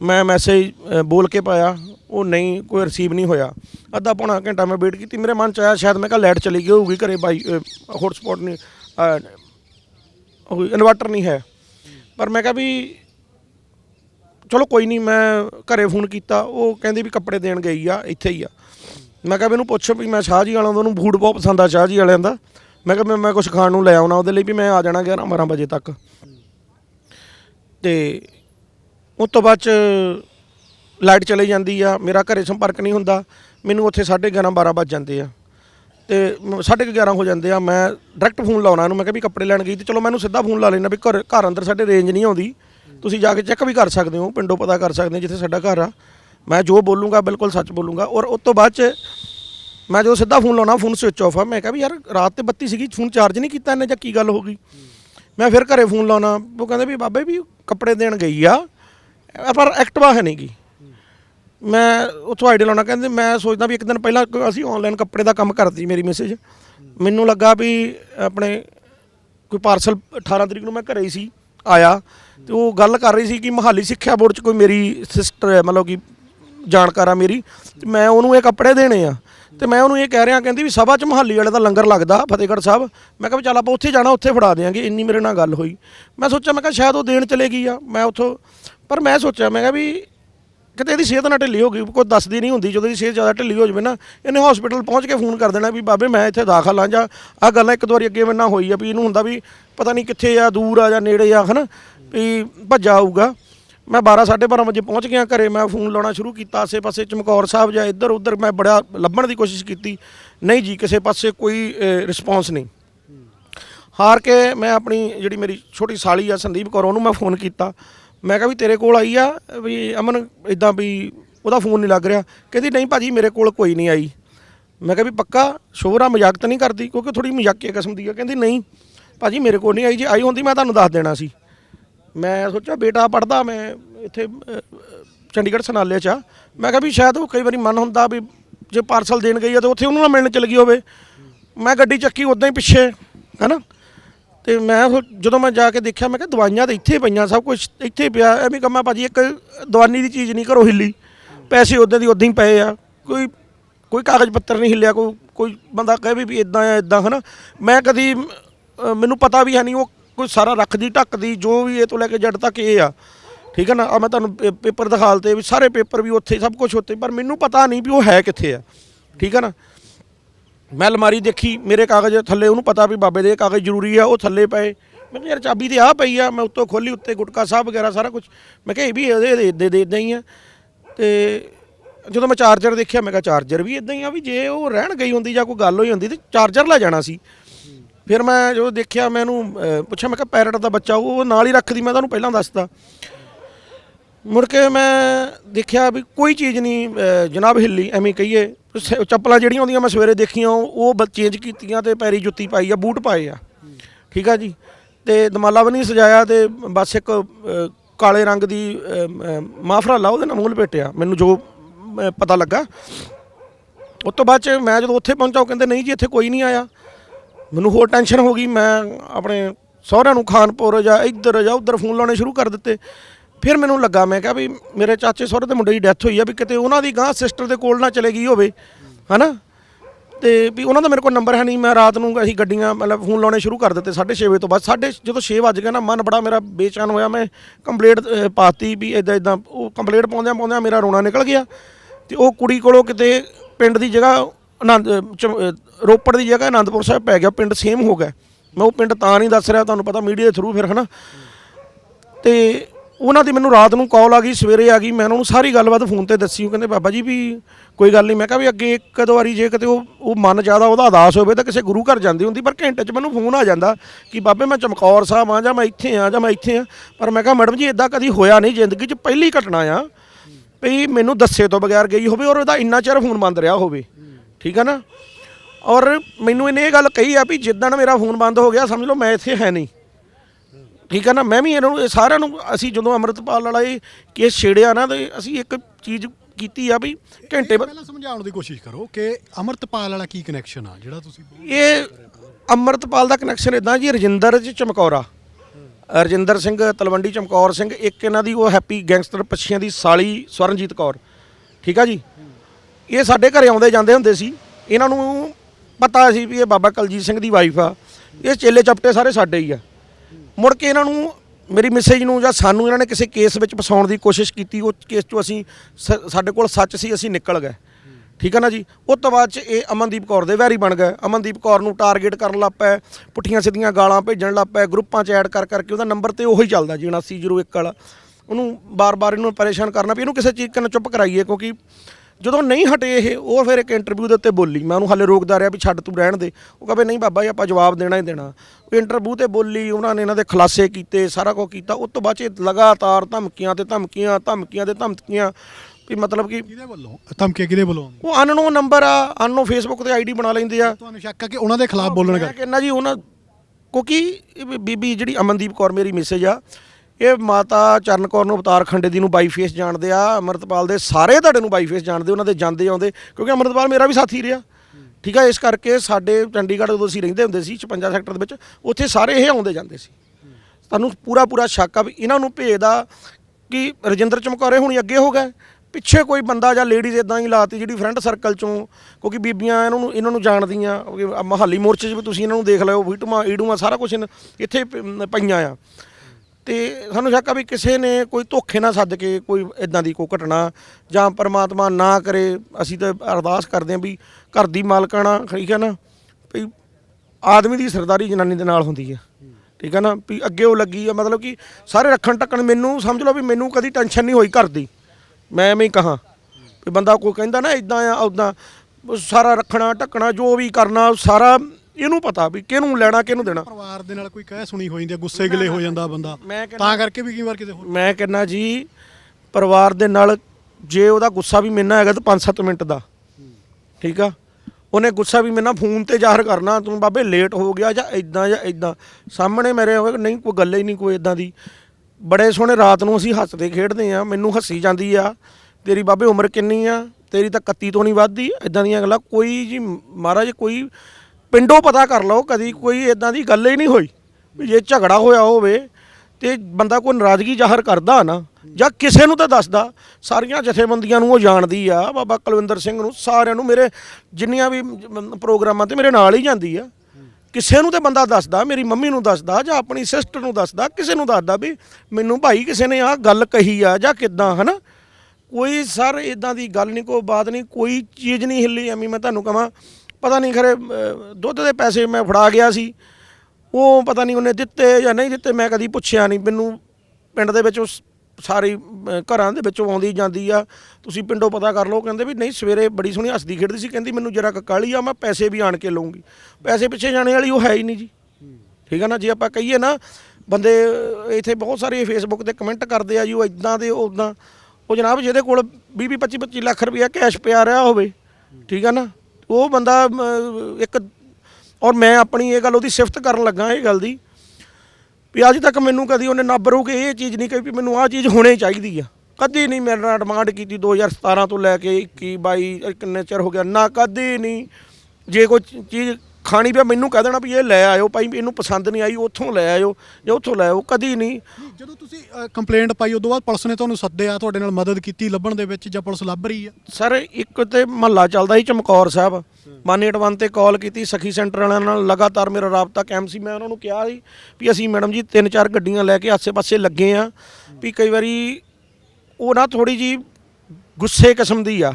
ਮੈਂ ਮੈਸੇਜ ਬੋਲ ਕੇ ਪਾਇਆ, ਉਹ ਨਹੀਂ, ਕੋਈ ਰਿਸੀਵ ਨਹੀਂ ਹੋਇਆ। ਅੱਧਾ ਪੌਣਾ ਘੰਟਾ ਮੈਂ ਵੇਟ ਕੀਤੀ, ਮੇਰੇ ਮਨ ਚ ਆਇਆ ਸ਼ਾਇਦ ਮੈਂ ਕਿਹਾ ਲਾਈਟ ਚਲੀ ਗਈ ਹੋਊਗੀ ਘਰੇ ਬਾਈ ਹੌਟਸਪੌਟ ਨਹੀਂ ਉਹ ਇਨਵਰਟਰ ਨਹੀਂ ਹੈ। ਪਰ ਮੈਂ ਕਿਹਾ ਵੀ ਚਲੋ ਕੋਈ ਨਹੀਂ, ਮੈਂ ਘਰੇ ਫੋਨ ਕੀਤਾ, ਉਹ ਕਹਿੰਦੇ ਵੀ ਕੱਪੜੇ ਦੇਣ ਗਈ ਆ, ਇੱਥੇ ਹੀ ਆ। ਮੈਂ ਕਿਹਾ ਵੀ ਇਹਨੂੰ ਪੁੱਛ ਵੀ ਮੈਂ ਸ਼ਾਹ ਜੀ ਵਾਲਾਂ ਦਾ, ਉਹਨੂੰ ਫੂਡ ਬਹੁਤ ਪਸੰਦ ਆ ਸ਼ਾਹ ਜੀ ਵਾਲਿਆਂ ਦਾ। ਮੈਂ ਕਿਹਾ ਮੈਂ- ਮੈਂ ਕੁਝ ਖਾਣ ਨੂੰ ਲੈ ਆਉਣਾ, ਉਹਦੇ ਲਈ ਵੀ ਮੈਂ ਆ ਜਾਣਾ 11 12 ਵਜੇ ਤੱਕ। ਤੇ ਉਸ ਤੋਂ ਬਾਅਦ ਚ ਲਾਈਟ ਚਲੇ ਜਾਂਦੀ ਆ, ਮੇਰਾ ਘਰੇ ਸੰਪਰਕ ਨਹੀਂ ਹੁੰਦਾ, ਮੈਨੂੰ ਉੱਥੇ 11:30 12 ਵੱਜ ਜਾਂਦੇ ਆ। ਤੇ ਮ- ਸਾਢੇ ਕੁ 11 ਹੋ ਜਾਂਦੇ ਆ, ਮੈਂ ਡਾਇਰੈਕਟ ਫੋਨ ਲਾਉਣਾ ਇਹਨੂੰ ਮੈਂ ਕਿਹਾ ਵੀ ਕੱਪੜੇ ਲੈਣ ਗਈ ਤੇ ਚਲੋ ਮੈਨੂੰ ਸਿੱਧਾ ਫੋਨ ਲਾ ਲੈਣਾ ਵੀ ਘਰ ਘਰ ਅੰਦਰ ਸਾਡੇ ਰੇਂਜ ਨਹੀਂ ਆਉਂਦੀ। ਤੁਸੀਂ ਜਾ ਕੇ ਚੈੱਕ ਵੀ ਕਰ ਸਕਦੇ ਹੋ, ਪਿੰਡੋਂ ਪਤਾ ਕਰ ਸਕਦੇ ਜਿੱਥੇ ਸਾਡਾ ਘਰ ਆ। ਮੈਂ ਜੋ ਬੋਲੂੰਗਾ, ਬਿਲਕੁਲ ਸੱਚ ਬੋਲੂੰਗਾ। ਔਰ ਉਸ ਤੋਂ ਬਾਅਦ ਚ ਮੈਂ ਜਦੋਂ ਸਿੱਧਾ ਫੋਨ ਲਾਉਣਾ ਫੋਨ ਸਵਿਚ ਆਫ ਆ, ਮੈਂ ਕਿਹਾ ਵੀ ਯਾਰ ਰਾਤ ਤੇ ਬੱਤੀ ਸੀਗੀ ਫੋਨ ਚਾਰਜ ਨਹੀਂ ਕੀਤਾ ਇਹਨੇ ਜਾਂ ਕੀ ਗੱਲ ਹੋ ਗਈ? ਮੈਂ ਫਿਰ ਘਰੇ ਫੋਨ ਲਾਉਣਾ, ਉਹ ਕਹਿੰਦੇ ਵੀ ਬਾਬੇ ਵੀ ਕੱਪੜੇ ਦੇਣ ਗਈ ਆ। ਪਰ ਐਕਟਿਵਾ ਹੈ ਨਹੀਂ ਗੀ ਮੈਂ ਉੱਥੋਂ ਆਈਡੀਆ ਲਾਉਣਾ, ਕਹਿੰਦੇ ਮੈਂ ਸੋਚਦਾ ਵੀ ਇੱਕ ਦਿਨ ਪਹਿਲਾਂ ਅਸੀਂ ਆਨਲਾਈਨ ਕੱਪੜੇ ਦਾ ਕੰਮ ਕਰਦੀ ਮੇਰੀ ਮੈਸੇਜ ਮੈਨੂੰ ਲੱਗਾ ਵੀ ਆਪਣੇ ਕੋਈ ਪਾਰਸਲ 18 ਤਰੀਕ ਨੂੰ ਮੈਂ ਘਰੇ ਹੀ ਸੀ, ਆਇਆ। ਤੇ ਉਹ ਗੱਲ ਕਰ ਰਹੀ ਸੀ ਕਿ ਮਹਾਲੀ ਸਿੱਖਿਆ ਬੋਰਡ 'ਚ ਕੋਈ ਮੇਰੀ ਸਿਸਟਰ ਹੈ, ਮਤਲਬ ਕਿ ਜਾਣਕਾਰ ਆ ਮੇਰੀ, ਤੇ ਮੈਂ ਉਹਨੂੰ ਇਹ ਕੱਪੜੇ ਦੇਣੇ ਆ। ਤੇ ਮੈਂ ਉਹਨੂੰ ਇਹ ਕਹਿ ਰਿਹਾ, ਕਹਿੰਦੀ ਵੀ ਸਭਾ 'ਚ ਮਹਾਲੀ ਵਾਲੇ ਦਾ ਲੰਗਰ ਲੱਗਦਾ, ਫਤਿਹਗੜ੍ਹ ਸਾਹਿਬ। ਮੈਂ ਕਿਹਾ ਵੀ ਚੱਲ ਆਪਾਂ ਉੱਥੇ ਜਾਣਾ, ਉੱਥੇ ਫੜਾ ਦੇਾਂਗੇ ਇੰਨੀ ਮੇਰੇ ਨਾਲ ਗੱਲ ਹੋਈ। ਮੈਂ ਸੋਚਿਆ, ਮੈਂ ਕਿਹਾ ਸ਼ਾਇਦ ਉਹ ਦੇਣ ਚਲੇ ਗਈ ਆ, ਮੈਂ ਉੱਥੋਂ, ਪਰ ਮੈਂ ਸੋਚਿਆ, ਮੈਂ ਕਿਹਾ ਵੀ ਕਿਤੇ ਇਹਦੀ ਸਿਹਤ ਨਾ ਢਿੱਲੀ ਹੋ ਗਈ, ਕੋਈ ਦੱਸਦੀ ਨਹੀਂ ਹੁੰਦੀ, ਜਦੋਂ ਇਹਦੀ ਸਿਹਤ ਜ਼ਿਆਦਾ ਢਿੱਲੀ ਹੋ ਜਾਵੇ ਨਾ, ਇਹਨੇ ਹਸਪੀਟਲ ਪਹੁੰਚ ਕੇ ਫੋਨ ਕਰ ਦੇਣਾ ਵੀ ਬਾਬੇ ਮੈਂ ਇੱਥੇ ਦਾਖਲ ਆ, ਜਾਂ ਆ ਗੱਲਾਂ ਇੱਕ ਦੋ ਵਾਰੀ ਅੱਗੇ ਮੇਰੇ ਨਾਲ ਹੋਈ ਆ, ਵੀ ਇਹਨੂੰ ਹੁੰਦਾ ਵੀ ਪਤਾ ਨਹੀਂ ਕਿੱਥੇ ਆ, ਦੂਰ ਆ ਜਾਂ ਨੇੜੇ ਆ, ਹਨਾ, ਵੀ ਭੱਜਾ ਆਊਗਾ। ਮੈਂ 12 12:30 ਵਜੇ ਪਹੁੰਚ ਗਿਆ ਘਰੇ, ਮੈਂ ਫੋਨ ਲਾਉਣਾ ਸ਼ੁਰੂ ਕੀਤਾ, ਆਸੇ-ਪਾਸੇ ਚਮਕੌਰ ਸਾਹਿਬ ਜਾਂ ਇੱਧਰ ਉੱਧਰ ਮੈਂ ਬੜਾ ਲੱਭਣ ਦੀ ਕੋਸ਼ਿਸ਼ ਕੀਤੀ। ਨਹੀਂ ਜੀ, ਕਿਸੇ ਪਾਸੇ ਕੋਈ ਰਿਸਪੌਂਸ ਨਹੀਂ। ਹਾਰ ਕੇ ਮੈਂ ਆਪਣੀ ਜਿਹੜੀ ਮੇਰੀ ਛੋਟੀ ਸਾਲੀ ਆ ਸੰਦੀਪ ਕੌਰ, ਉਹਨੂੰ ਮੈਂ ਫੋਨ ਕੀਤਾ। ਮੈਂ ਕਿਹਾ ਵੀ ਤੇਰੇ ਕੋਲ ਆਈ ਆ, ਵੀ ਅਮਨ ਇਦਾਂ ਵੀ ਉਹਦਾ ਫੋਨ ਨਹੀਂ ਲੱਗ ਰਿਹਾ। ਕਹਿੰਦੀ, ਨਹੀਂ ਭਾਜੀ, ਮੇਰੇ ਕੋਲ ਕੋਈ ਨਹੀਂ ਆਈ। ਮੈਂ ਕਿਹਾ ਵੀ ਪੱਕਾ ਸ਼ੋਰਾ ਮਜ਼ਾਕ ਤਾਂ ਨਹੀਂ ਕਰਦੀ, ਕਿਉਂਕਿ ਥੋੜੀ ਮਜ਼ਾਕੀਆ ਕਿਸਮ ਦੀ ਆ। ਕਹਿੰਦੀ, ਨਹੀਂ, ਭਾਜੀ, ਮੇਰੇ ਕੋਲ ਨਹੀਂ ਆਈ। ਜੇ ਆਈ ਹੁੰਦੀ, ਮੈਂ ਤੁਹਾਨੂੰ ਦੱਸ ਦੇਣਾ ਸੀ। ਮੈਂ ਸੋਚਿਆ ਬੇਟਾ ਪੜਦਾ ਮੈਂ ਇੱਥੇ ਚੰਡੀਗੜ੍ਹ ਸਨਾਲੇ ਚ ਆ। ਮੈਂ ਕਿਹਾ ਵੀ ਸ਼ਾਇਦ ਉਹ ਕਈ ਵਾਰੀ ਮਨ ਹੁੰਦਾ ਵੀ ਜੇ ਪਾਰਸਲ ਦੇਣ ਗਈ ਆ ਤੇ ਉੱਥੇ ਉਹਨੂੰ ਨਾ ਮਿਲਣ ਚਲ ਗਈ ਹੋਵੇ। ਮੈਂ ਗੱਡੀ ਚੱਕੀ ਉਦਾਂ ਹੀ ਪਿੱਛੇ, ਹੈਨਾ? ਤੇ ਮੈਂ ਉਹ- ਜਦੋਂ ਮੈਂ ਜਾ ਕੇ ਦੇਖਿਆ, ਮੈਂ ਕਿਹਾ ਦਵਾਈਆਂ ਤਾਂ ਇੱਥੇ ਪਈਆਂ, ਸਭ ਕੁਝ ਇੱਥੇ ਪਿਆ। ਐਵੇਂ ਕੰਮਾ ਭਾਜੀ ਇੱਕ ਦਵਾਨੀ ਦੀ ਚੀਜ਼ ਨਹੀਂ ਘਰੋਂ ਹਿੱਲੀ। ਪੈਸੇ ਉਦਾਂ ਦੀ ਉਦਾਂ ਹੀ ਪਏ ਆ। ਕੋਈ ਕੋਈ ਕਾਗਜ਼ ਪੱਤਰ ਨਹੀਂ ਹਿੱਲਿਆ, ਕੋਈ ਕੋਈ ਬੰਦਾ ਕਹੇ ਵੀ- ਵੀ ਇਦਾਂ ਆ ਇਦਾਂ ਹਨਾ? ਮੈਂ ਕਦੀ ਮੈਨੂੰ ਪਤਾ ਵੀ ਹੈ ਨਹੀਂ ਉਹ ਕੋਈ ਸਾਰਾ ਰੱਖਦੀ, ਢੱਕਦੀ, ਜੋ ਵੀ ਇਹ ਤੋਂ ਲੈ ਕੇ ਜੱਟ ਤੱਕ ਇਹ ਆ। ਠੀਕ ਹੈ ਨਾ? ਆ ਮੈਂ ਤੁਹਾਨੂੰ ਪੇ- ਪੇਪਰ ਦਿਖਾਲਤੇ ਵੀ ਸਾਰੇ ਪੇਪਰ ਵੀ ਉੱਥੇ ਸਭ ਕੁਝ ਉੱਥੇ, ਪਰ ਮੈਨੂੰ ਪਤਾ ਨਹੀਂ ਵੀ ਉਹ ਹੈ ਕਿੱਥੇ ਆ। ਠੀਕ ਹੈ ਨਾ? ਮੈਂ ਅਲਮਾਰੀ ਦੇਖੀ, ਮੇਰੇ ਕਾਗਜ਼ ਥੱਲੇ ਉਹਨੂੰ ਪਤਾ ਵੀ ਬਾਬੇ ਦੇ ਕਾਗਜ਼ ਜ਼ਰੂਰੀ ਆ, ਉਹ ਥੱਲੇ ਪਏ। ਮੈਂ ਕਿਹਾ ਯਾਰ ਚਾਬੀ ਤੇ ਆ ਪਈ ਆ, ਮੈਂ ਉੱਤੋਂ ਖੋਲੀ, ਉੱਤੇ ਗੁਟਕਾ ਸਾਹਿਬ ਵਗੈਰਾ ਸਾਰਾ ਕੁਝ ਮੈਂ ਕਿਹਾ ਇਹ ਵੀ ਇਹਦੇ ਦੇ ਦੇ ਦੇ ਇਦਾਂ ਹੀ ਆ। ਤੇ ਜਦੋਂ ਮੈਂ ਚਾਰਜਰ ਦੇਖਿਆ, ਮੈਂ ਕਿਹਾ ਚਾਰਜਰ ਵੀ ਇਦਾਂ ਹੀ ਆ ਵੀ ਜੇ ਉਹ ਰਹਿਣ ਗਈ ਹੁੰਦੀ ਜਾਂ ਕੋਈ ਗੱਲ ਹੋਈ ਹੁੰਦੀ ਤੇ ਚਾਰਜਰ ਲੈ ਜਾਣਾ ਸੀ। ਫਿਰ ਮੈਂ ਜਦੋਂ ਦੇਖਿਆ ਮੈਨੂੰ ਪੁੱਛਿਆ, ਮੈਂ ਕਿਹਾ ਪੈਰਟ ਦਾ ਬੱਚਾ, ਉਹ ਨਾਲ ਹੀ ਰੱਖਦੀ, ਮੈਂ ਤੁਹਾਨੂੰ ਪਹਿਲਾਂ ਦੱਸਦਾ ਮੁੜ ਕੇ ਮੈਂ ਦੇਖਿਆ ਵੀ ਕੋਈ ਚੀਜ਼ ਨਹੀਂ ਜਨਾਬ ਹਿੱਲੀ, ਐਵੇਂ ਕਹੀਏ। ਚੱਪਲਾਂ ਜਿਹੜੀਆਂ ਹੁੰਦੀਆਂ ਮੈਂ ਸਵੇਰੇ ਦੇਖੀਆਂ, ਉਹ ਬ- ਚੇਂਜ ਕੀਤੀਆਂ ਤੇ ਪੈਰੀ ਜੁੱਤੀ ਪਾਈ ਆ, ਬੂਟ ਪਾਏ ਆ। ਠੀਕ ਆ ਜੀ? ਤੇ ਦਮਾਲਾ ਵੀ ਨਹੀਂ ਸਜਾਇਆ ਤੇ ਬਸ ਇੱਕ ਕਾਲੇ ਰੰਗ ਦੀ ਮਾਫਰਾਲਾ ਉਹਦੇ ਨਾਲ ਮੂੰਹ ਲਪੇਟਿਆ, ਮੈਨੂੰ ਜੋ ਪਤਾ ਲੱਗਾ। ਉਸ ਤੋਂ ਬਾਅਦ ਚ ਮੈਂ ਜਦੋਂ ਉੱਥੇ ਪਹੁੰਚਾ, ਉਹ ਕਹਿੰਦੇ, ਨਹੀਂ ਜੀ, ਇੱਥੇ ਕੋਈ ਨਹੀਂ ਆਇਆ। ਮੈਨੂੰ ਹੋਰ ਟੈਨਸ਼ਨ ਹੋ ਗਈ, ਮੈਂ ਆਪਣੇ ਸਹੁਰਿਆਂ ਨੂੰ ਖਾਨਪੁਰ ਜਾਂ ਇੱਧਰ ਜਾਂ ਉੱਧਰ ਫੋਨ ਲਾਉਣੇ ਸ਼ੁਰੂ ਕਰ ਦਿੱਤੇ। ਫਿਰ ਮੈਨੂੰ ਲੱਗਾ, ਮੈਂ ਕਿਹਾ ਵੀ ਮੇਰੇ ਚਾਚੇ ਸਹੁਰੇ ਦੇ ਮੁੰਡੇ ਦੀ ਡੈਥ ਹੋਈ ਆ, ਵੀ ਕਿਤੇ ਉਹਨਾਂ ਦੀ ਗਾਂ ਸਿਸਟਰ ਦੇ ਕੋਲ ਨਾ ਚਲੇ ਗਈ ਹੋਵੇ, ਹਨਾ? ਤੇ ਵੀ ਉਹਨਾਂ ਦਾ ਮੇਰੇ ਕੋਲ ਨੰਬਰ ਹੈ ਨਹੀਂ, ਮੈਂ ਰਾਤ ਨੂੰ ਅਸੀਂ ਗੱਡੀਆਂ ਮਤਲਬ ਫੋਨ ਲਾਉਣੇ ਸ਼ੁਰੂ ਕਰ ਦਿੱਤੇ 6:30 ਵਜੇ ਤੋਂ ਬਾਅਦ। ਸਾਢੇ ਜਦੋਂ 6 ਵੱਜ ਗਏ ਨਾ, ਮਨ ਬੜਾ ਮੇਰਾ ਬੇਚੈਨ ਹੋਇਆ, ਮੈਂ ਕੰਪਲੇਂਟ ਪਾਤੀ ਵੀ ਇਦਾਂ ਇਦਾਂ ਉਹ ਕੰਪਲੇਂਟ ਪਾਉਂਦਿਆਂ ਪਾਉਂਦਿਆਂ ਮੇਰਾ ਰੋਣਾ ਨਿਕਲ ਗਿਆ। ਤੇ ਉਹ ਕੁੜੀ ਕੋਲੋਂ ਕਿਤੇ ਪਿੰਡ ਦੀ ਜਗ੍ਹਾ ਆਨੰਦ ਅਹ, ਰੋਪੜ ਦੀ ਜਗ੍ਹਾ ਆਨੰਦਪੁਰ ਸਾਹਿਬ ਪੈ ਗਿਆ ਪਿੰਡ ਸੇਮ ਹੋ ਗਿਆ। ਮੈਂ ਉਹ ਪਿੰਡ ਤਾਂ ਨਹੀਂ ਦੱਸ ਰਿਹਾ ਤੁਹਾਨੂੰ ਪਤਾ ਮੀਡੀਆ ਦੇ ਥਰੂ ਫਿਰ ਹਨਾ? ਤੇ ਉਹਨਾਂ ਦੀ ਮੈਨੂੰ ਰਾਤ ਨੂੰ ਕਾਲ ਆ ਗਈ ਸਵੇਰੇ ਆ ਗਈ ਮੈਂ ਉਹਨਾਂ ਨੂੰ ਸਾਰੀ ਗੱਲਬਾਤ ਫੋਨ ਤੇ ਦੱਸੀ ਉਹ ਕਹਿੰਦੇ ਬਾਬਾ ਜੀ ਵੀ ਕੋਈ ਗੱਲ ਨਹੀਂ। ਮੈਂ ਕਿਹਾ ਵੀ ਅੱਗੇ ਇੱਕ ਦੋ ਵਾਰੀ ਜੇ ਕਿਤੇ ਉਹ ਉਹ ਮਨ ਜ਼ਿਆਦਾ ਉਹਦਾ ਅਦਾਸ ਹੋਵੇ ਤਾਂ ਕਿਸੇ ਗੁਰੂ ਘਰ ਜਾਂਦੀ ਹੁੰਦੀ ਪਰ ਘੰਟੇ 'ਚ ਮੈਨੂੰ ਫੋਨ ਆ ਜਾਂਦਾ ਕਿ ਬਾਬੇ ਮੈਂ ਚਮਕੌਰ ਸਾਹਿਬ ਆ ਜਾਂ ਮੈਂ ਇੱਥੇ ਆ ਜਾਂ ਮੈਂ ਇੱਥੇ ਆ। ਪਰ ਮੈਂ ਕਿਹਾ ਮੈਡਮ ਜੀ ਇਦਾਂ ਕਦੀ ਹੋਇਆ ਨਹੀਂ ਜ਼ਿੰਦਗੀ 'ਚ ਪਹਿਲੀ ਘਟਨਾ ਆ ਵੀ ਮੈਨੂੰ ਦੱਸੇ ਤੋਂ ਬਗੈਰ ਗਈ ਹੋਵੇ ਔਰ ਉਹਦਾ ਇੰਨਾ ਚਿਰ ਫੋਨ ਬੰਦ ਰਿਹਾ ਹੋਵੇ। ਠੀਕ ਹੈ ਨਾ? ਔਰ ਮੈਨੂੰ ਇਹਨੇ ਇਹ ਗੱਲ ਕਹੀ ਆ ਵੀ ਜਿੱਦਣ ਮੇਰਾ ਫੋਨ ਬੰਦ ਹੋ ਗਿਆ ਸਮਝ ਲਓ ਮੈਂ ਇੱਥੇ ਹੈ ਨਹੀਂ। ਠੀਕ ਹੈ ਨਾ? ਮੈਂ ਵੀ ਇਹਨਾਂ ਨੂੰ ਸਾਰਿਆਂ ਨੂੰ ਅਸੀਂ ਜਦੋਂ ਅੰਮ੍ਰਿਤਪਾਲ ਵਾਲਾ ਇਹ ਕੇਸ ਛੇੜਿਆ ਨਾ ਤੇ ਅਸੀਂ ਇੱਕ ਚੀਜ਼ ਕੀਤੀ ਆ ਵੀ ਘੰਟੇ ਬਾਅਦ ਪਹਿਲਾਂ ਸਮਝਾਉਣ ਦੀ ਕੋਸ਼ਿਸ਼ ਕਰੋ ਕਿ ਅਮਰਤਪਾਲ ਵਾਲਾ ਕੀ ਕਨੈਕਸ਼ਨ ਆ ਜਿਹੜਾ ਤੁਸੀਂ ਇਹ ਅੰਮ੍ਰਿਤਪਾਲ ਦਾ ਕਨੈਕਸ਼ਨ ਇਦਾਂ ਜੀ ਰਜਿੰਦਰ ਜੀ ਚਮਕੌਰਾ ਰਜਿੰਦਰ ਸਿੰਘ ਤਲਵੰਡੀ ਚਮਕੌਰ ਸਿੰਘ ਇੱਕ ਇਹਨਾਂ ਦੀ ਉਹ ਹੈਪੀ ਗੈਂਗਸਟਰ ਪੱਛੀਆਂ ਦੀ ਸਾਲੀ ਸਵਰਨਜੀਤ ਕੌਰ। ਠੀਕ ਆ ਜੀ? ਇਹ ਸਾਡੇ ਘਰੇ ਆਉਂਦੇ ਜਾਂਦੇ ਹੁੰਦੇ ਸੀ। ਇਹਨਾਂ ਨੂੰ ਪਤਾ ਸੀ ਵੀ ਇਹ ਬਾਬਾ ਕਲਜੀਤ ਸਿੰਘ ਦੀ ਵਾਈਫ ਆ। ਇਹ ਚੇਲੇ ਚਪਟੇ ਸਾਰੇ ਸਾਡੇ ਹੀ ਆ। ਮੁੜ ਕੇ ਇਹਨਾਂ ਨੂੰ ਮੇਰੀ ਮੈਸੇਜ ਨੂੰ ਜਾਂ ਸਾਨੂੰ ਇਹਨਾਂ ਨੇ ਕਿਸੇ ਕੇਸ ਵਿੱਚ ਫਸਾਉਣ ਦੀ ਕੋਸ਼ਿਸ਼ ਕੀਤੀ, ਉਹ ਕੇਸ 'ਚੋਂ ਅਸੀਂ ਸ- ਸਾਡੇ ਕੋਲ ਸੱਚ ਸੀ, ਅਸੀਂ ਨਿਕਲ ਗਏ। ਠੀਕ ਹੈ ਨਾ ਜੀ? ਉਸ ਤੋਂ ਬਾਅਦ ਚ ਇਹ ਅਮਨਦੀਪ ਕੌਰ ਦੇ ਵੈਰੀ ਬਣ ਗਏ। ਅਮਨਦੀਪ ਕੌਰ ਨੂੰ ਟਾਰਗੇਟ ਕਰਨ ਲੱਗ ਪਏ, ਪੁੱਠੀਆਂ ਸਿੱਧੀਆਂ ਗਾਲਾਂ ਭੇਜਣ ਲੱਗ ਪਏ ਗਰੁੱਪਾਂ 'ਚ ਐਡ ਕਰ ਕਰਕੇ ਉਹਦਾ ਨੰਬਰ ਤੇ ਉਹੀ ਚੱਲਦਾ ਜੀ 7901 ਵਾਲਾ। ਉਹਨੂੰ ਬਾਰ-ਬਾਰ ਇਹਨੂੰ ਪਰੇਸ਼ਾਨ ਕਰਨਾ ਵੀ ਇਹਨੂੰ ਕਿਸੇ ਚੀਜ਼ ਨਾਲ ਚੁੱਪ ਕਰਾਈਏ ਕਿਉਂਕਿ ਜਦੋਂ ਨਹੀਂ ਹਟੇ ਇਹ ਉਹ ਫਿਰ ਇੱਕ ਇੰਟਰਵਿਊ ਦੇ ਉੱਤੇ ਬੋਲੀ। ਮੈਂ ਉਹਨੂੰ ਹਾਲੇ ਰੋਕਦਾ ਰਿਹਾ ਵੀ ਛੱਡ ਤੂੰ ਰਹਿਣ ਦੇ। ਉਹ ਕਹਿੰਦੇ ਨਹੀਂ ਬਾਬਾ ਜੀ ਆਪਾਂ ਜਵਾਬ ਦੇਣਾ ਹੀ ਦੇਣਾ। ਉਹ ਇੰਟਰਵਿਊ ਤੇ ਬੋਲੀ ਉਹਨਾਂ ਨੇ ਇਹਨਾਂ ਦੇ ਖੁਲਾਸੇ ਕੀਤੇ ਸਾਰਾ ਕੁਝ ਕੀਤਾ। ਉਸ ਤੋਂ ਬਾਅਦ ਇਹ ਲਗਾਤਾਰ ਧਮਕੀਆਂ ਤੇ ਧਮਕੀਆਂ ਧਮਕੀਆਂ ਤੇ ਧਮਕੀਆਂ। ਵੀ ਮਤਲਬ ਕਿ ਕਿਹਦੇ ਵੱਲੋਂ? ਧਮਕੇ ਕਿਹਦੇ ਵੱਲੋਂ? ਉਹ ਅਨਨੋ ਨੰਬਰ ਆ ਅਨਨੋ ਫੇਸਬੁੱਕ ਤੇ ਆਈਡੀ ਬਣਾ ਲੈਂਦੇ ਆ। ਤੁਹਾਨੂੰ ਸ਼ੱਕ ਆ ਕਿ ਉਹਨਾਂ ਦੇ ਖਿਲਾਫ ਬੋਲਣ ਕਹਿੰਦਾ ਜੀ ਉਹਨਾਂ ਕਿਉਂਕਿ ਬੀਬੀ ਜਿਹੜੀ ਅਮਨਦੀਪ ਕੌਰ ਮੇਰੀ ਮੈਸੇਜ ਆ ਇਹ ਮਾਤਾ ਚਰਨ ਕੌਰ ਨੂੰ ਅਵਤਾਰ ਖੰਡੇ ਦੀ ਨੂੰ ਬਾਈ ਫੇਸ ਜਾਣਦੇ ਆ, ਅਮਰਤਪਾਲ ਦੇ ਸਾਰੇ ਤੁਹਾਡੇ ਨੂੰ ਬਾਈ ਫੇਸ ਜਾਣਦੇ, ਉਹਨਾਂ ਦੇ ਜਾਂਦੇ ਆਉਂਦੇ, ਕਿਉਂਕਿ ਅਮਰਤਪਾਲ ਮੇਰਾ ਵੀ ਸਾਥੀ ਰਿਹਾ। ਠੀਕ ਆ, ਇਸ ਕਰਕੇ ਸਾਡੇ ਚੰਡੀਗੜ੍ਹ ਜਦੋਂ ਅਸੀਂ ਰਹਿੰਦੇ ਹੁੰਦੇ ਸੀ 56 ਸੈਕਟਰ ਦੇ ਵਿੱਚ, ਉੱਥੇ ਸਾਰੇ ਇਹ ਆਉਂਦੇ ਜਾਂਦੇ ਸੀ। ਤੁਹਾਨੂੰ ਪੂਰਾ ਪੂਰਾ ਸ਼ੱਕ ਆ ਵੀ ਇਹਨਾਂ ਨੂੰ ਭੇਜਦਾ ਕਿ ਰਜਿੰਦਰ ਚਮਕੌਰੇ ਹੁਣੀ ਅੱਗੇ ਹੋ ਗਏ। ਪਿੱਛੇ ਕੋਈ ਬੰਦਾ ਜਾਂ ਲੇਡੀਜ਼ ਇਦਾਂ ਹੀ ਲਾਤੀ ਜਿਹੜੀ ਫਰੈਂਡ ਸਰਕਲ ਚੋਂ, ਕਿਉਂਕਿ ਬੀਬੀਆਂ ਇਹਨਾਂ ਨੂੰ ਇਹਨਾਂ ਨੂੰ ਜਾਣਦੀਆਂ ਕਿਉਂਕਿ ਮੋਰਚੇ 'ਚ ਵੀ ਤੁਸੀਂ ਇਹਨਾਂ ਨੂੰ ਦੇਖ ਲਿਓ, ਵੀਟੂਆਂ ਈੜੂਆਂ ਸਾਰਾ ਕੁਝ ਇੱਥੇ ਪਈਆਂ ਆ। ਤੇ ਸਾਨੂੰ ਸ਼ੱਕ ਆ ਵੀ ਕਿਸੇ ਨੇ ਕੋਈ ਧੋਖੇ ਨਾਲ ਸੱਦ ਕੇ ਕੋਈ ਇਦਾਂ ਦੀ ਕੋਈ ਘਟਨਾ ਜਾਂ ਪਰਮਾਤਮਾ ਨਾ ਕਰੇ, ਅਸੀਂ ਤਾਂ ਅਰਦਾਸ ਕਰਦੇ ਹਾਂ ਵੀ ਘਰ ਦੀ ਮਾਲਕਾਣਾ ਠੀਕ ਹੈ ਨਾ, ਵੀ ਆਦਮੀ ਦੀ ਸਰਦਾਰੀ ਜਨਾਨੀ ਦੇ ਨਾਲ ਹੁੰਦੀ ਹੈ ਠੀਕ ਹੈ ਨਾ, ਵੀ ਅੱਗੇ ਉਹ ਲੱਗੀ ਆ, ਮਤਲਬ ਕਿ ਸਾਰੇ ਰੱਖਣ ਟੱਕਣ ਮੈਨੂੰ ਸਮਝ ਲਓ ਵੀ ਮੈਨੂੰ ਕਦੀ ਟੈਨਸ਼ਨ ਨਹੀਂ ਹੋਈ ਘਰ ਦੀ। ਮੈਂ ਐਵੇਂ ਹੀ ਕਹਾਂ, ਵੀ ਬੰਦਾ ਕੋਈ ਕਹਿੰਦਾ ਨਾ ਇਦਾਂ ਆ ਉਦਾਂ ਸਾਰਾ ਰੱਖਣਾ ਟੱਕਣਾ ਜੋ ਵੀ ਕਰਨਾ, ਸਾਰਾ ਇਹਨੂੰ ਪਤਾ ਵੀ ਕਿਹਨੂੰ ਲੈਣਾ ਕਿਹਨੂੰ ਦੇਣਾ। ਪਰਿਵਾਰ ਦੇ ਨਾਲ ਕੋਈ ਕਹਿ ਸੁਣੀ ਹੋ ਜਾਂਦੀ ਹੈ ਗੁੱਸੇ ਗਿਲੇ ਹੋ ਜਾਂਦਾ ਬੰਦਾ। ਮੈਂ ਕਹਿੰਦਾ- ਤਾਂ ਕਰਕੇ ਵੀ ਕਈ ਵਾਰ ਕਿਤੇ ਹੋਰ ਮੈਂ ਕਹਿੰਦਾ ਜੀ ਪਰਿਵਾਰ ਦੇ ਨਾਲ ਜੇ ਉਹਦਾ ਗੁੱਸਾ ਵੀ ਮੈਨਾਂ ਹੈਗਾ ਤਾਂ 5-7 ਮਿੰਟ ਦਾ। ਠੀਕ ਆ? ਉਹਨੇ ਗੁੱਸਾ ਵੀ ਮੈਨਾਂ ਫੋਨ ਤੇ ਜ਼ਾਹਰ ਕਰਨਾ ਤੂੰ ਬਾਬੇ ਲੇਟ ਹੋ ਗਿਆ ਜਾਂ ਇਦਾਂ ਜਾਂ ਇਦਾਂ ਸਾਹਮਣੇ ਮੇਰੇ ਹੋਵੇ ਨਹੀਂ ਕੋਈ ਗੱਲ ਹੀ ਨਹੀਂ ਕੋਈ ਇਦਾਂ ਦੀ। ਬੜੇ ਸੋਹਣੇ ਰਾਤ ਨੂੰ ਅਸੀਂ ਹੱਸਦੇ ਖੇਡਦੇ ਆ ਮੈਨੂੰ ਹੱਸੀ ਜਾਂਦੀ ਆ ਤੇਰੀ ਬਾਬੇ ਉਮਰ ਕਿੰਨੀ ਆ? ਤੇਰੀ ਤਾਂ ਕੱਤੀ ਤੋਂ ਨਹੀਂ ਵੱਧਦੀ ਇਦਾਂ ਦੀਆਂ ਗੱਲਾਂ ਕੋਈ ਜੀ ਮਹਾਰਾਜ ਕੋਈ ਪਿੰਡੋਂ ਪਤਾ ਕਰ ਲਓ, ਕਦੀ ਕੋਈ ਇਦਾਂ ਦੀ ਗੱਲ ਹੀ ਨਹੀਂ ਹੋਈ ਵੀ ਜੇ ਝਗੜਾ ਹੋਇਆ ਹੋਵੇ ਤੇ ਬੰਦਾ ਕੋਈ ਨਾਰਾਜ਼ਗੀ ਜ਼ਾਹਰ ਕਰਦਾ ਨਾ ਜਾਂ ਕਿਸੇ ਨੂੰ ਤਾਂ ਦੱਸਦਾ, ਸਾਰੀਆਂ ਜਥੇਬੰਦੀਆਂ ਨੂੰ ਉਹ ਜਾਣਦੀ ਆ, ਬਾਬਾ ਕੁਲਵਿੰਦਰ ਸਿੰਘ ਨੂੰ, ਸਾਰਿਆਂ ਨੂੰ ਮੇਰੇ ਜਿੰਨੀਆਂ ਵੀ ਪ੍ਰੋਗਰਾਮਾਂ ਤੇ ਮੇਰੇ ਨਾਲ ਹੀ ਜਾਂਦੀ ਆ। ਕਿਸੇ ਨੂੰ ਤੇ ਬੰਦਾ ਦੱਸਦਾ, ਮੇਰੀ ਮੰਮੀ ਨੂੰ ਦੱਸਦਾ ਜਾਂ ਆਪਣੀ ਸਿਸਟਰ ਨੂੰ ਦੱਸਦਾ, ਕਿਸੇ ਨੂੰ ਦੱਸਦਾ ਵੀ ਮੈਨੂੰ ਭਾਈ ਕਿਸੇ ਨੇ ਆਹ ਗੱਲ ਕਹੀ ਆ ਜਾਂ ਕਿੱਦਾਂ, ਹਨਾ? ਕੋਈ ਸਰ ਇਦਾਂ ਦੀ ਗੱਲ ਨਹੀਂ, ਕੋਈ ਬਾਤ ਨਹੀਂ, ਕੋਈ ਚੀਜ਼ ਨਹੀਂ ਹਿੱਲੀ ਐਵੇਂ, ਮੈਂ ਤੁਹਾਨੂੰ ਕਹਾਂ ਪਤਾ ਨਹੀਂ ਖਰੇ ਦੁੱਧ ਦੇ ਪੈਸੇ ਮੈਂ ਫੜਾ ਗਿਆ ਸੀ। ਉਹ ਪਤਾ ਨਹੀਂ ਉਹਨੇ ਦਿੱਤੇ ਜਾਂ ਨਹੀਂ ਦਿੱਤੇ, ਮੈਂ ਕਦੀ ਪੁੱਛਿਆ ਨਹੀਂ। ਮੈਨੂੰ ਪਿੰਡ ਦੇ ਵਿੱਚ ਉਸ ਸਾਰੀ ਘਰਾਂ ਦੇ ਵਿੱਚੋਂ ਆਉਂਦੀ ਜਾਂਦੀ ਆ। ਤੁਸੀਂ ਪਿੰਡੋਂ ਪਤਾ ਕਰ ਲਓ ਕਹਿੰਦੇ ਵੀ ਨਹੀਂ, ਸਵੇਰੇ ਬੜੀ ਸੋਹਣੀ ਹੱਸਦੀ ਖੇਡਦੀ ਸੀ। ਕਹਿੰਦੀ ਮੈਨੂੰ ਜਰਾ ਕਾਲੀ ਆ, ਮੈਂ ਪੈਸੇ ਵੀ ਆਣ ਕੇ ਲਵਾਂਗੀ ਪੈਸੇ ਪਿੱਛੇ ਜਾਣੇ ਵਾਲੀ ਉਹ ਹੈ ਹੀ ਨਹੀਂ ਜੀ। ਠੀਕ ਹੈ ਨਾ, ਜੇ ਆਪਾਂ ਕਹੀਏ ਨਾ, ਬੰਦੇ ਇੱਥੇ ਬਹੁਤ ਸਾਰੇ ਫੇਸਬੁੱਕ ਤੇ ਕਮੈਂਟ ਕਰਦੇ ਆ ਜੀ, ਉਹ ਇਦਾਂ ਦੇ ਉਦਾਂ ਉਹ ਜਨਾਬ ਜਿਹਦੇ ਕੋਲ 20 25 25 ਲੱਖ ਰੁਪਇਆ ਕੈਸ਼ ਪਿਆ ਰਿਹਾ ਹੋਵੇ। ਠੀਕ ਹੈ ਨਾ? ਉਹ ਬੰਦਾ ਇੱਕ, ਔਰ ਮੈਂ ਆਪਣੀ ਇਹ ਗੱਲ ਉਹਦੀ ਸਿਫਤ ਕਰਨ ਲੱਗਾ ਇਹ ਗੱਲ ਦੀ, ਵੀ ਅੱਜ ਤੱਕ ਮੈਨੂੰ ਕਦੀ ਉਹਨੇ ਨਾ ਬਰੂ ਕੇ ਇਹ ਚੀਜ਼ ਨਹੀਂ ਕਹੀ ਵੀ ਮੈਨੂੰ ਆਹ ਚੀਜ਼ ਹੋਣੀ ਚਾਹੀਦੀ ਆ। ਕਦੀ ਨਹੀਂ ਮੇਰੇ ਨਾਲ ਡਿਮਾਂਡ ਕੀਤੀ 2017 ਤੋਂ ਲੈ ਕੇ 21 22 ਕਿੰਨੇ ਚਿਰ ਹੋ ਗਿਆ, ਨਾ ਕਦੀ ਨਹੀਂ। ਜੇ ਕੋਈ ਚੀਜ਼ ਖਾਣੀ ਪਿਆ ਮੈਨੂੰ ਕਹਿ ਦੇਣਾ ਵੀ ਇਹ ਲੈ ਆਇਓ ਭਾਈ ਇਹਨੂੰ ਪਸੰਦ ਨਹੀਂ ਆਈ ਉੱਥੋਂ ਲੈ ਆਇਓ ਜਾਂ ਉੱਥੋਂ ਲੈ ਆਇਓ ਕਦੀ ਨਹੀਂ। ਜਦੋਂ ਤੁਸੀਂ ਕੰਪਲੇਂਟ ਪਾਈ ਉਦੋਂ ਬਾਅਦ ਪੁਲਿਸ ਨੇ ਤੁਹਾਨੂੰ ਸੱਦਿਆ ਤੁਹਾਡੇ ਨਾਲ ਮਦਦ ਕੀਤੀ ਲੱਭਣ ਦੇ ਵਿੱਚ ਜਾਂ ਪੁਲਿਸ ਲੱਭ ਰਹੀ ਆ? ਸਰ ਇੱਕ ਤੇ ਮਹੱਲਾ ਚੱਲਦਾ ਸੀ ਚਮਕੌਰ ਸਾਹਿਬ। 181 ਤੇ ਕਾਲ ਕੀਤੀ ਸਖੀ ਸੈਂਟਰ ਵਾਲਿਆਂ ਨਾਲ ਲਗਾਤਾਰ ਮੇਰਾ ਰਾਬਤਾ ਕਾਇਮ ਸੀ ਮੈਂ ਉਹਨਾਂ ਨੂੰ ਕਿਹਾ ਸੀ ਵੀ ਅਸੀਂ ਮੈਡਮ ਜੀ ਤਿੰਨ ਚਾਰ ਗੱਡੀਆਂ ਲੈ ਕੇ ਆਸੇ-ਪਾਸੇ ਲੱਗੇ ਆ ਵੀ ਕਈ ਵਾਰੀ ਉਹ ਨਾ ਥੋੜੀ ਜੀ ਗੁੱਸੇ ਕਿਸਮ ਦੀ ਆ।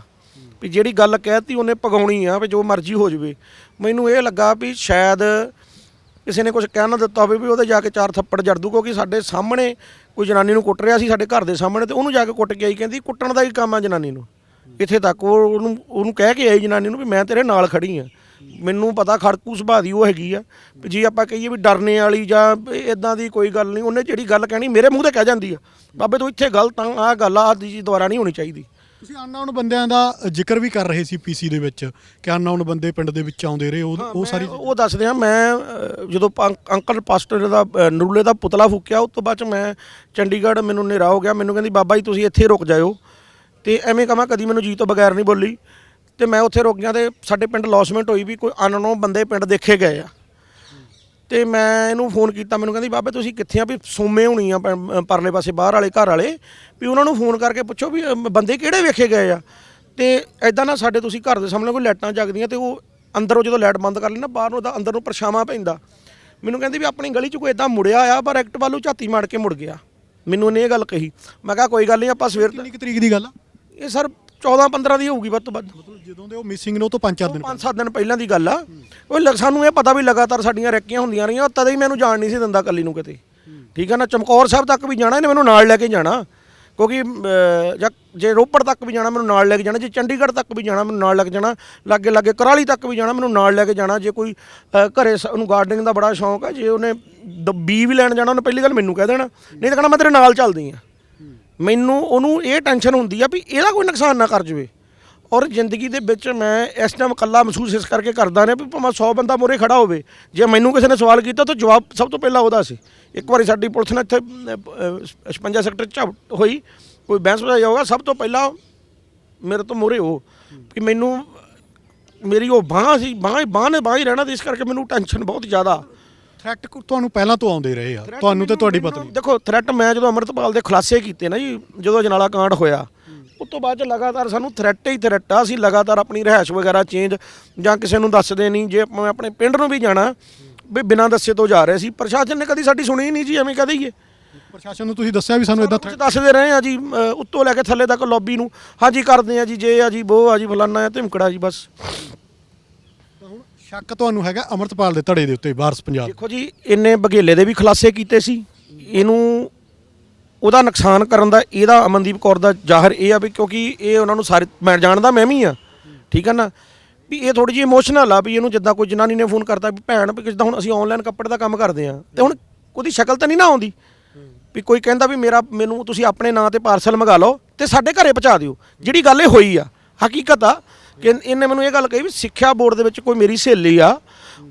ਵੀ ਜਿਹੜੀ ਗੱਲ ਕਹਿਤੀ ਉਹਨੇ ਪਗਾਉਣੀ ਆ ਵੀ ਜੋ ਮਰਜ਼ੀ ਹੋ ਜਵੇ। ਮੈਨੂੰ ਇਹ ਲੱਗਾ ਵੀ ਸ਼ਾਇਦ ਕਿਸੇ ਨੇ ਕੁਝ ਕਹਿ ਨਾ ਦਿੱਤਾ ਹੋਵੇ ਵੀ ਉਹਦੇ ਜਾ ਕੇ ਚਾਰ ਥੱਪੜ ਜੜ ਦੂ, ਕਿਉਂਕਿ ਸਾਡੇ ਸਾਹਮਣੇ ਕੋਈ ਜਨਾਨੀ ਨੂੰ ਕੁੱਟ ਰਿਹਾ ਸੀ ਸਾਡੇ ਘਰ ਦੇ ਸਾਹਮਣੇ ਤੇ ਉਹਨੂੰ ਜਾ ਕੇ ਕੁੱਟ ਕੇ ਆਈ, ਕਹਿੰਦੀ ਕੁੱਟਣ ਦਾ ਹੀ ਕੰਮ ਆ ਜਨਾਨੀ ਨੂੰ। ਇੱਥੇ ਤੱਕ ਉਹ ਉਹਨੂੰ ਉਹਨੂੰ ਕਹਿ ਕੇ ਆਈ ਜਨਾਨੀ ਨੂੰ ਵੀ ਮੈਂ ਤੇਰੇ ਨਾਲ ਖੜੀ ਆ। ਮੈਨੂੰ ਪਤਾ ਖੜਕੂ ਸੁਭਾਅ ਦੀ ਉਹ ਹੈਗੀ ਆ। ਵੀ ਜੇ ਆਪਾਂ ਕਹੀਏ ਵੀ ਡਰਨੇ ਵਾਲੀ ਜਾਂ ਇਦਾਂ ਦੀ ਕੋਈ ਗੱਲ ਨਹੀਂ, ਉਹਨੇ ਜਿਹੜੀ ਗੱਲ ਕਹਿਣੀ ਮੇਰੇ ਮੂੰਹ ਤੇ ਕਹਿ ਜਾਂਦੀ ਆ। ਬਾਬੇ ਤੂੰ ਇੱਥੇ ਗਲਤ ਆ ਆਹ ਗੱਲ ਆ ਦੀ ਦੁਬਾਰਾ ਨਹੀਂ ਹੋਣੀ ਚਾਹੀਦੀ। ਤੁਸੀਂ ਅਨਨੋਨ ਬੰਦਿਆਂ ਦਾ ਜ਼ਿਕਰ ਵੀ ਕਰ ਰਹੇ ਸੀ ਪੀਸੀ ਦੇ ਵਿੱਚ ਕਿ ਅਨਨੋਨ ਬੰਦੇ ਪਿੰਡ ਦੇ ਵਿੱਚ ਆਉਂਦੇ ਰਹੇ ਉਹ ਉਹ ਸਾਰੀ ਉਹ ਦੱਸਦੇ ਆ ਮੈਂ ਅ, ਜਦੋਂ ਅੰਕਲ ਪਾਸਟਰ ਦਾ ਅ, ਨਰੂਲੇ ਦਾ ਪੁਤਲਾ ਫੂਕਿਆ ਉਸ ਤੋਂ ਬਾਅਦ ਚ ਮੈਂ ਚੰਡੀਗੜ੍ਹ ਮੈਨੂੰ ਹਨੇਰਾ ਹੋ ਗਿਆ ਮੈਨੂੰ ਕਹਿੰਦੀ ਬਾਬਾ ਜੀ ਤੁਸੀਂ ਇੱਥੇ ਰੁਕ ਜਾਇਓ। ਤੇ ਐਵੇਂ ਕਹਾਂ ਕਦੀ ਮੈਨੂੰ ਜੀ ਤੋਂ ਬਗੈਰ ਨਹੀਂ ਬੋਲੀ। ਤੇ ਮੈਂ ਉੱਥੇ ਰੁਕ ਗਿਆ ਤੇ ਸਾਡੇ ਪਿੰਡ ਲੌਸਮੈਂਟ ਹੋਈ ਵੀ ਕੋਈ ਅਨਨੋ ਬੰਦੇ ਪਿੰਡ ਦੇਖੇ ਗਏ ਆ। ਤੇ ਮੈਂ ਇਹਨੂੰ ਫੋਨ ਕੀਤਾ ਮੈਨੂੰ ਕਹਿੰਦੀ ਬਾਬੇ ਤੁਸੀਂ ਕਿੱਥੇ ਆ? ਵੀ ਸੋਮੇ ਹੋਣੀ ਆ ਪ- ਪਰਲੇ ਪਾਸੇ ਬਾਹਰ ਵਾਲੇ ਘਰ ਵਾਲੇ। ਵੀ ਉਹਨਾਂ ਨੂੰ ਫੋਨ ਕਰਕੇ ਪੁੱਛੋ ਵੀ ਬੰਦੇ ਕਿਹੜੇ ਵੇਖੇ ਗਏ ਆ? ਤੇ ਐਦਾਂ ਨਾ ਸਾਡੇ ਤੁਸੀਂ ਘਰ ਦੇ ਸਾਹਮਣੇ ਕੋਈ ਲਾਈਟਾਂ ਜਗਦੀਆਂ ਤੇ ਉਹ ਅੰਦਰੋਂ ਜਦੋਂ ਲਾਈਟ ਬੰਦ ਕਰ ਲੈਣਾ ਬਾਹਰ ਨੂੰ ਉਹਦਾ ਅੰਦਰ ਨੂੰ ਪਰਛਾਵਾਂ ਪੈਂਦਾ। ਮੈਨੂੰ ਕਹਿੰਦੀ ਵੀ ਆਪਣੀ ਗਲੀ 'ਚ ਕੋਈ ਇਦਾਂ ਮੁੜਿਆ ਆ ਪਰ ਐਕਟ ਵੱਲੋਂ ਝਾਤੀ ਮਾਰ ਕੇ ਮੁੜ ਗਿਆ। ਮੈਨੂੰ ਇਹਨੇ ਇਹ ਗੱਲ ਕਹੀ। ਮੈਂ ਕਿਹਾ ਕੋਈ ਗੱਲ ਨਹੀਂ ਆਪਾਂ ਸਵੇਰ ਕਿੰਨੀ ਕੁ ਤਰੀਕ ਦੀ ਗੱਲ ਆ? ਇਹ ਸਰ 14 15 ਦੀ ਹੋਊਗੀ ਵੱਧ ਤੋਂ ਵੱਧ। ਮਤਲਬ ਜਦੋਂ ਦੇ ਉਹ ਮਿਸਿੰਗ ਨੇ ਉਹ ਤੋਂ 5-4 ਦਿਨ ਪੰਜ ਸੱਤ ਦਿਨ ਪਹਿਲਾਂ ਦੀ ਗੱਲ ਆ। ਉਹ ਲਗ- ਸਾਨੂੰ ਇਹ ਪਤਾ ਵੀ ਲਗਾਤਾਰ ਸਾਡੀਆਂ ਰੈਕੀਆਂ ਹੁੰਦੀਆਂ ਰਹੀਆਂ ਉਹ ਤਦੇ ਹੀ ਮੈਨੂੰ ਜਾਣ ਨਹੀਂ ਸੀ ਦਿੰਦਾ ਕੱਲੀ ਨੂੰ ਕਿਤੇ। ਠੀਕ ਆ ਨਾ ਚਮਕੌਰ ਸਾਹਿਬ ਤੱਕ ਵੀ ਜਾਣਾ ਇਹਨੇ ਮੈਨੂੰ ਨਾਲ ਲੈ ਕੇ ਜਾਣਾ। ਕਿਉਂਕਿ ਅਹ, ਜਾਂ ਜੇ ਰੋਪੜ ਤੱਕ ਵੀ ਜਾਣਾ ਮੈਨੂੰ ਨਾਲ ਲੈ ਕੇ ਜਾਣਾ। ਜੇ ਚੰਡੀਗੜ੍ਹ ਤੱਕ ਵੀ ਜਾਣਾ ਮੈਨੂੰ ਨਾਲ ਲੈ ਕੇ ਜਾਣਾ। ਲਾਗੇ ਲਾਗੇ ਕਰਾਲੀ ਤੱਕ ਵੀ ਜਾਣਾ ਮੈਨੂੰ ਨਾਲ ਲੈ ਕੇ ਜਾਣਾ। ਜੇ ਕੋਈ ਅਹ, ਘਰੇ ਸ- ਉਹਨੂੰ ਗਾਰਡਨਿੰਗ ਦਾ ਬੜਾ ਸ਼ੌਂਕ ਆ ਜੇ ਉਹਨੇ ਦ- ਬੀ ਵੀ ਲੈਣ ਜਾਣਾ ਉਹਨੇ ਪਹਿਲੀ ਗੱਲ ਮੈਨੂੰ ਕਹਿ ਦੇਣਾ। ਨਹੀਂ ਤਾਂ ਕਹਣਾ ਮੈਂ ਤੇਰੇ ਨਾਲ ਚੱਲਦੀ ਆ। ਮੈਨੂੰ ਉਹਨੂੰ ਇਹ ਟੈਨਸ਼ਨ ਹੁੰਦੀ ਆ ਵੀ ਇਹਦਾ ਕੋਈ ਨੁਕਸਾਨ ਨਾ ਕਰ ਜਵੇ। ਔਰ ਜ਼ਿੰਦਗੀ ਦੇ ਵਿੱਚ ਮੈਂ ਇਸ ਟਾਈਮ ਇਕੱਲਾ ਮਹਿਸੂਸ ਇਸ ਕਰਕੇ ਕਰਦਾ ਰਿਹਾ ਵੀ ਭਾਵੇਂ 100 ਬੰਦਾ ਮੋਰੇ ਖੜਾ ਹੋਵੇ ਜੇ ਮੈਨੂੰ ਕਿਸੇ ਨੇ ਸਵਾਲ ਕੀਤਾ ਤਾਂ ਜਵਾਬ ਸਭ ਤੋਂ ਪਹਿਲਾਂ ਉਹਦਾ ਸੀ। ਇੱਕ ਵਾਰੀ ਸਾਡੀ ਪੁਲਿਸ ਨੇ ਇੱਥੇ ਅਹ, 56 ਸੈਕਟਰ ਚ ਹੋਈ ਕੋਈ ਬਹਿਸ ਵਜਾਈ ਹੋਗਾ ਸਭ ਤੋਂ ਪਹਿਲਾਂ ਮੇਰੇ ਤੋਂ ਮੋਰੇ ਉਹ ਕਿ ਮੈਨੂੰ ਮੇਰੀ ਉਹ ਬਾਂਹ ਸੀ ਬਾਂਹ ਬਾਂਹ ਨੇ ਬਾਂਹ ਹੀ ਰਹਿਣਾ ਤੇ ਇਸ ਕਰਕੇ ਮੈਨੂੰ ਟੈਨਸ਼ਨ ਬਹੁਤ ਜ਼ਿਆਦਾ। ਥ੍ਰੈਟ ਤੁਹਾਨੂੰ ਪਹਿਲਾਂ ਤੋਂ ਆਉਂਦੇ ਰਹੇ ਆ। ਤੁਹਾਨੂੰ ਤੇ ਤੁਹਾਡੀ ਪਤਨੀ। ਦੇਖੋ ਥ੍ਰੈਟ ਮੈਂ ਜਦੋਂ ਅਮਰਤਪਾਲ ਦੇ ਖੁਲਾਸੇ ਕੀਤੇ ਨਾ ਜੀ ਜਦੋਂ ਜਨਾਲਾ ਕਾਂਡ ਹੋਇਆ ਉਸ ਤੋਂ ਬਾਅਦ ਚ ਲਗਾਤਾਰ ਸਾਨੂੰ ਥ੍ਰੈਟ ਹੀ ਥ੍ਰੈਟ ਆ। ਅਸੀਂ ਲਗਾਤਾਰ ਆਪਣੀ ਰਹਿائش ਵਗੈਰਾ ਚੇਂਜ ਜਾਂ ਕਿਸੇ ਨੂੰ ਦੱਸਦੇ ਨਹੀਂ। ਜੇ ਮੈਂ ਆਪਣੇ ਪਿੰਡ ਨੂੰ ਵੀ ਜਾਣਾ ਵੀ ਬਿਨਾਂ ਦੱਸੇ ਤੋਂ ਜਾ ਰਹੇ ਸੀ ਪ੍ਰਸ਼ਾਸਨ ਨੇ ਕਦੀ ਸਾਡੀ ਸੁਣੀ ਨਹੀਂ ਜੀ ਐਵੇਂ ਕਹਦੇ ਹੀ ਪ੍ਰਸ਼ਾਸਨ ਨੂੰ ਤੁਸੀਂ ਦੱਸਿਆ ਵੀ ਸਾਨੂੰ ਇਦਾਂ ਕੁਝ ਦੱਸਦੇ ਰਹੇ ਆ ਜੀ ਅ, ਉੱਤੋਂ ਲੈ ਕੇ ਥੱਲੇ ਤੱਕ ਲੌਬੀ ਨੂੰ ਹਾਂਜੀ ਕਰਦੇ ਆ ਜੀ ਜੇ ਆ ਜੀ ਉਹ ਆ ਜੀ ਫਲਾਨਾ ਆ ਧਿਮਕੜਾ ਜੀ ਬਸ। ਸ਼ੱਕ ਤੁਹਾਨੂੰ ਹੈਗਾ ਅਮਰਤਪਾਲ ਦੇ ਧੜੇ ਦੇ ਉੱਤੇ ਵਾਰਸ ਪੰਜਾਬ? ਦੇਖੋ ਜੀ ਇਹਨੇ ਬਘੇਲੇ ਦੇ ਵੀ ਖੁਲਾਸੇ ਕੀਤੇ ਸੀ। ਇਹਨੂੰ ਉਹਦਾ ਨੁਕਸਾਨ ਕਰਨ ਦਾ ਇਹਦਾ ਅਮਨਦੀਪ ਕੌਰ ਦਾ ਜ਼ਾਹਰ ਇਹ ਆ ਵੀ ਕਿਉਂਕਿ ਇਹ ਉਹਨਾਂ ਨੂੰ ਸਾਰੇ ਮੈਂ ਜਾਣਦਾ, ਮੈਂ ਵੀ ਆ। ਠੀਕ ਆ ਨਾ? ਵੀ ਇਹ ਥੋੜੀ ਜਿਹੀ ਇਮੋਸ਼ਨਲ ਆ ਵੀ ਇਹਨੂੰ ਜਿੱਦਾਂ ਕੋਈ ਜਨਾਨੀ ਨੇ ਫੋਨ ਕਰਤਾ ਵੀ ਭੈਣ, ਵੀ ਜਿੱਦਾਂ ਹੁਣ ਅਸੀਂ ਆਨਲਾਈਨ ਕੱਪੜੇ ਦਾ ਕੰਮ ਕਰਦੇ ਆ, ਤੇ ਹੁਣ ਉਹਦੀ ਸ਼ਕਲ ਤਾਂ ਨਹੀਂ ਨਾ ਆਉਂਦੀ। ਵੀ ਕੋਈ ਕਹਿੰਦਾ ਵੀ ਮੇਰਾ ਮੈਨੂੰ ਤੁਸੀਂ ਆਪਣੇ ਨਾਂ ਤੇ ਪਾਰਸਲ ਮੰਗਾ ਲਓ ਤੇ ਸਾਡੇ ਘਰੇ ਪਹੁੰਚਾ ਦਿਓ। ਜਿਹੜੀ ਗੱਲ ਇਹ ਹੋਈ ਆ, ਹਕੀਕਤ ਆ ਕਿ ਇਹਨੇ ਮੈਨੂੰ ਇਹ ਗੱਲ ਕਹੀ ਵੀ ਸਿੱਖਿਆ ਬੋਰਡ ਦੇ ਵਿੱਚ ਕੋਈ ਮੇਰੀ ਸਹੇਲੀ ਆ,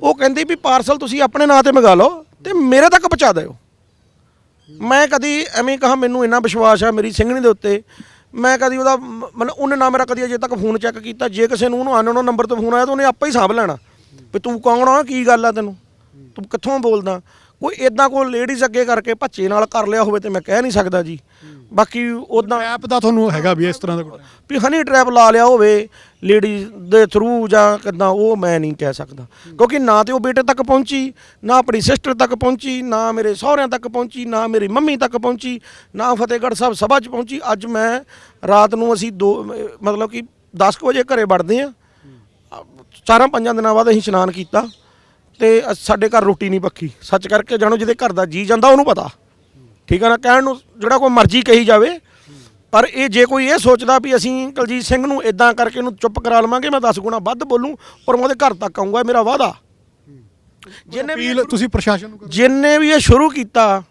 ਉਹ ਕਹਿੰਦੀ ਵੀ ਪਾਰਸਲ ਤੁਸੀਂ ਆਪਣੇ ਨਾਂ ਤੇ ਮੰਗਾ ਲਓ ਤੇ ਮੇਰੇ ਤੱਕ ਪਹੁੰਚਾ ਦਿਓ। ਮੈਂ ਕਦੀ ਐਵੇਂ ਕਹਾ, ਮੈਨੂੰ ਇੰਨਾ ਵਿਸ਼ਵਾਸ ਆ ਮੇਰੀ ਸਿੰਘਣੀ ਦੇ ਉੱਤੇ। ਮੈਂ ਕਦੀ ਉਹਦਾ ਮਤਲਬ ਉਹਨੇ ਨਾ ਮੇਰਾ ਕਦੀ ਅਜੇ ਤੱਕ ਫੋਨ ਚੈੱਕ ਕੀਤਾ। ਜੇ ਕਿਸੇ ਨੂੰ ਉਹਨੂੰ ਅਨਨੋਨ ਨੰਬਰ ਤੋਂ ਫੋਨ ਆਇਆ ਤਾਂ ਉਹਨੇ ਆਪੇ ਹੀ ਸਾਂਭ ਲੈਣਾ। ਵੀ ਤੂੰ ਕੌਣ ਆ? ਕੀ ਗੱਲ ਆ ਤੈਨੂੰ? ਤੂੰ ਕਿੱਥੋਂ ਬੋਲਦਾ? ਕੋਈ ਇਦਾਂ ਕੋਈ ਲੇਡੀਜ਼ ਅੱਗੇ ਕਰਕੇ ਭੱਚੇ ਨਾਲ ਕਰ ਲਿਆ ਹੋਵੇ ਤੇ ਮੈਂ ਕਹਿ ਨਹੀਂ ਸਕਦਾ ਜੀ। ਬਾਕੀ ਉਦਾਂ ਐਪ ਦਾ ਤੁਹਾਨੂੰ ਹੈਗਾ ਵੀ ਇਸ ਤਰ੍ਹਾਂ ਦਾ ਕੋਈ? ਵੀ ਹਨੀ ਟ੍ਰੈਪ ਲਾ ਲਿਆ ਹੋਵੇ ਲੇਡੀਜ਼ ਦੇ ਥਰੂ ਜਾਂ ਕਿੱਦਾਂ ਉਹ ਮੈਂ ਨਹੀਂ ਕਹਿ ਸਕਦਾ। ਕਿਉਂਕਿ ਨਾ ਤੇ ਉਹ ਬੇਟੇ ਤੱਕ ਪਹੁੰਚੀ ਨਾ ਆਪਣੀ ਸਿਸਟਰ ਤੱਕ ਪਹੁੰਚੀ ਨਾ ਮੇਰੇ ਸਹੁਰਿਆਂ ਤੱਕ ਪਹੁੰਚੀ ਨਾ ਮੇਰੀ ਮੰਮੀ ਤੱਕ ਪਹੁੰਚੀ ਨਾ ਫਤਿਹਗੜ੍ਹ ਸਾਹਿਬ ਸਭਾ 'ਚ ਪਹੁੰਚੀ। ਅੱਜ ਮੈਂ ਰਾਤ ਨੂੰ ਅਸੀਂ ਦੋ ਮਤਲਬ ਕਿ 10 ਕੁ ਵਜੇ ਘਰੇ ਵੜਦੇ ਆ ਚਾਰਾਂ ਪੰਜਾਂ ਦਿਨਾਂ ਬਾਅਦ ਅਸੀਂ ਇਸ਼ਨਾਨ ਕੀਤਾ। ਤੇ ਅ- ਸਾਡੇ ਘਰ ਰੋਟੀ ਨਹੀਂ ਪੱਕੀ। ਸੱਚ ਕਰਕੇ ਜਾਣੋ ਜਿਹਦੇ ਘਰ ਦਾ ਜੀ ਜਾਂਦਾ ਉਹਨੂੰ ਪਤਾ। ਠੀਕ ਹੈ ਨਾ? ਕਹਿਣ ਨੂੰ ਜਿਹੜਾ ਕੋਈ ਮਰਜ਼ੀ ਕਹੀ ਜਾਵੇ। ਪਰ ਇਹ ਜੇ ਕੋਈ ਇਹ ਸੋਚਦਾ ਵੀ ਅਸੀਂ ਕੁਲਜੀਤ ਸਿੰਘ ਨੂੰ ਇਦਾਂ ਕਰਕੇ ਇਹਨੂੰ ਚੁੱਪ ਕਰਾ ਲਵਾਂਗੇ ਮੈਂ 10 ਗੁਣਾ ਵੱਧ ਬੋਲੂੰ ਪਰ ਮੈਂ ਉਹਦੇ ਘਰ ਤੱਕ ਆਉਂਗਾ ਇਹ ਮੇਰਾ ਵਾਅਦਾ। ਜਿੰਨੇ ਵੀ ਅਪੀਲ ਤੁਸੀਂ ਪ੍ਰਸ਼ਾਸਨ ਨੂੰ ਕਰੋ। ਜਿੰਨੇ ਵੀ ਇਹ ਸ਼ੁਰੂ ਕੀਤਾ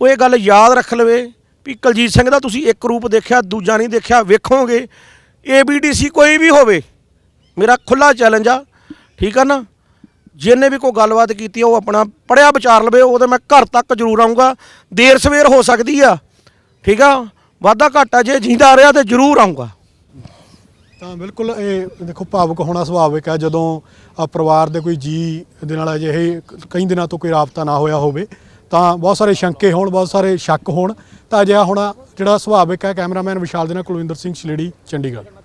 ਉਹ ਇਹ ਗੱਲ ਯਾਦ ਰੱਖ ਲਵੇ ਵੀ ਕੁਲਜੀਤ ਸਿੰਘ ਦਾ ਤੁਸੀਂ ਇੱਕ ਰੂਪ ਦੇਖਿਆ ਦੂਜਾ ਨਹੀਂ ਦੇਖਿਆ ਵੇਖੋਗੇ। ਏਬੀਡੀਸੀ ਕੋਈ ਵੀ ਹੋਵੇ ਮੇਰਾ ਖੁੱਲਾ ਚੈਲੰਜ ਆ। ਠੀਕ ਆ ਨਾ? ਜਿਹਨੇ ਵੀ ਕੋਈ ਗੱਲਬਾਤ ਕੀਤੀ ਆ ਉਹ ਆਪਣਾ ਪੜਿਆ ਵਿਚਾਰ ਲਵੇ ਉਹ ਉਹਦੇ ਮੈਂ ਘਰ ਤੱਕ ਜ਼ਰੂਰ ਆਉਂਗਾ ਦੇਰ ਸਵੇਰ ਹੋ ਸਕਦੀ ਆ। ਠੀਕ ਆ? ਵਾਧਾ ਘਾਟਾ ਜੇ ਜਿੰਦਾ ਰਿਹਾ ਤੇ ਜ਼ਰੂਰ ਆਉਂਗਾ ਤਾਂ ਬਿਲਕੁਲ ਇਹ ਦੇਖੋ ਭਾਵੁਕ ਹੋਣਾ ਸੁਭਾਵਿਕ ਹੈ ਜਦੋਂ ਅ, ਪਰਿਵਾਰ ਦੇ ਕੋਈ ਜੀ ਦੇ ਨਾਲ ਅਜਿਹੇ ਕ- ਕਈ ਦਿਨਾਂ ਤੋਂ ਕੋਈ ਰਾਬਤਾ ਨਾ ਹੋਇਆ ਹੋਵੇ ਤਾਂ ਬਹੁਤ ਸਾਰੇ ਸ਼ੰਕੇ ਹੋਣ ਬਹੁਤ ਸਾਰੇ ਸ਼ੱਕ ਹੋਣ। ਤਾਂ ਅਜਿਹਾ ਹੋਣਾ ਜਿਹੜਾ ਸੁਭਾਵਿਕ ਹੈ ਕੈਮਰਾਮੈਨ ਵਿਸ਼ਾਲ ਦੇ ਨਾਲ ਕੁਲਵਿੰਦਰ ਸਿੰਘ ਛਲੇੜੀ ਚੰਡੀਗੜ੍ਹ।